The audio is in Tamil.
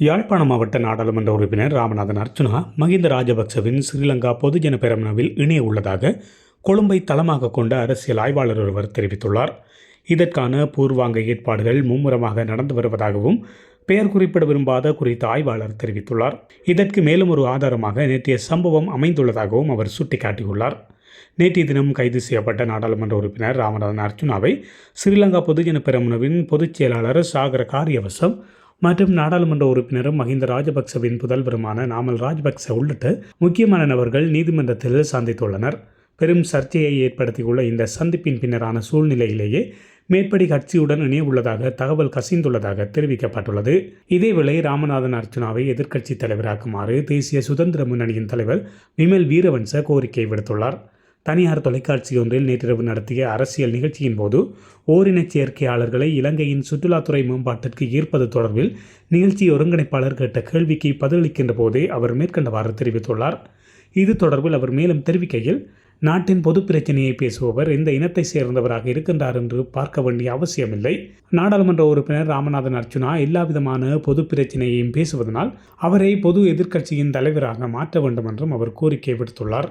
யாழ்ப்பாண மாவட்ட நாடாளுமன்ற உறுப்பினர் ராமநாதன் அர்ச்சுனா மகிந்த ராஜபக்சவின் ஸ்ரீலங்கா பொதுஜன பெரமுனவில் இணைய உள்ளதாக கொழும்பை தளமாக கொண்ட அரசியல் ஆய்வாளர் ஒருவர் தெரிவித்துள்ளார். இதற்கான பூர்வாங்க ஏற்பாடுகள் மும்முரமாக நடந்து வருவதாகவும் பெயர் குறிப்பிட விரும்பாத குறித்த ஆய்வாளர் தெரிவித்துள்ளார். இதற்கு மேலும் ஒரு ஆதாரமாக நேற்றைய சம்பவம் அமைந்துள்ளதாகவும் அவர் சுட்டிக்காட்டியுள்ளார். நேற்றைய தினம் கைது செய்யப்பட்ட நாடாளுமன்ற உறுப்பினர் ராமநாதன் அர்ச்சுனாவை ஸ்ரீலங்கா பொதுஜன பெரமுனவின் பொதுச் செயலாளர் சாகர காரியவசம் மற்றும் நாடாளுமன்ற உறுப்பினரும் மஹிந்த ராஜபக்சவின் புதல்வருமான நாமல் ராஜபக்ச உள்ளிட்ட முக்கியமான நபர்கள் நீதிமன்றத்தில் சந்தித்துள்ளனர். பெரும் சர்ச்சையை ஏற்படுத்தியுள்ள இந்த சந்திப்பின் பின்னரான சூழ்நிலையிலேயே மேற்படி கட்சியுடன் இணைய உள்ளதாக தகவல் கசிந்துள்ளதாக தெரிவிக்கப்பட்டுள்ளது. இதேவேளை ராமநாதன் அர்ச்சுனாவை எதிர்க்கட்சித் தலைவராக்குமாறு தேசிய சுதந்திர முன்னணியின் தலைவர் விமல் வீரவன்ச கோரிக்கை விடுத்துள்ளார். தனியார் தொலைக்காட்சி ஒன்றில் நேற்றிரவு நடத்திய அரசியல் நிகழ்ச்சியின் போது ஓரினச் சேர்க்கையாளர்களை இலங்கையின் சுற்றுலாத்துறை மேம்பாட்டிற்கு ஈர்ப்பது தொடர்பில் நிகழ்ச்சி ஒருங்கிணைப்பாளர் கேட்ட கேள்விக்கு பதிலளிக்கின்ற போதே அவர் மேற்கண்டவாறு தெரிவித்துள்ளார். இது தொடர்பில் அவர் மேலும் தெரிவிக்கையில் நாட்டின் பொது பிரச்சனையை பேசுபவர் எந்த இனத்தை சேர்ந்தவராக இருக்கின்றார் என்று பார்க்க வேண்டிய அவசியமில்லை. நாடாளுமன்ற உறுப்பினர் ராமநாதன் அர்ச்சுனா எல்லாவிதமான பொது பிரச்சனையையும் பேசுவதனால் அவரை பொது எதிர்க்கட்சியின் தலைவராக மாற்ற வேண்டும் என்றும் அவர் கோரிக்கை விடுத்துள்ளார்.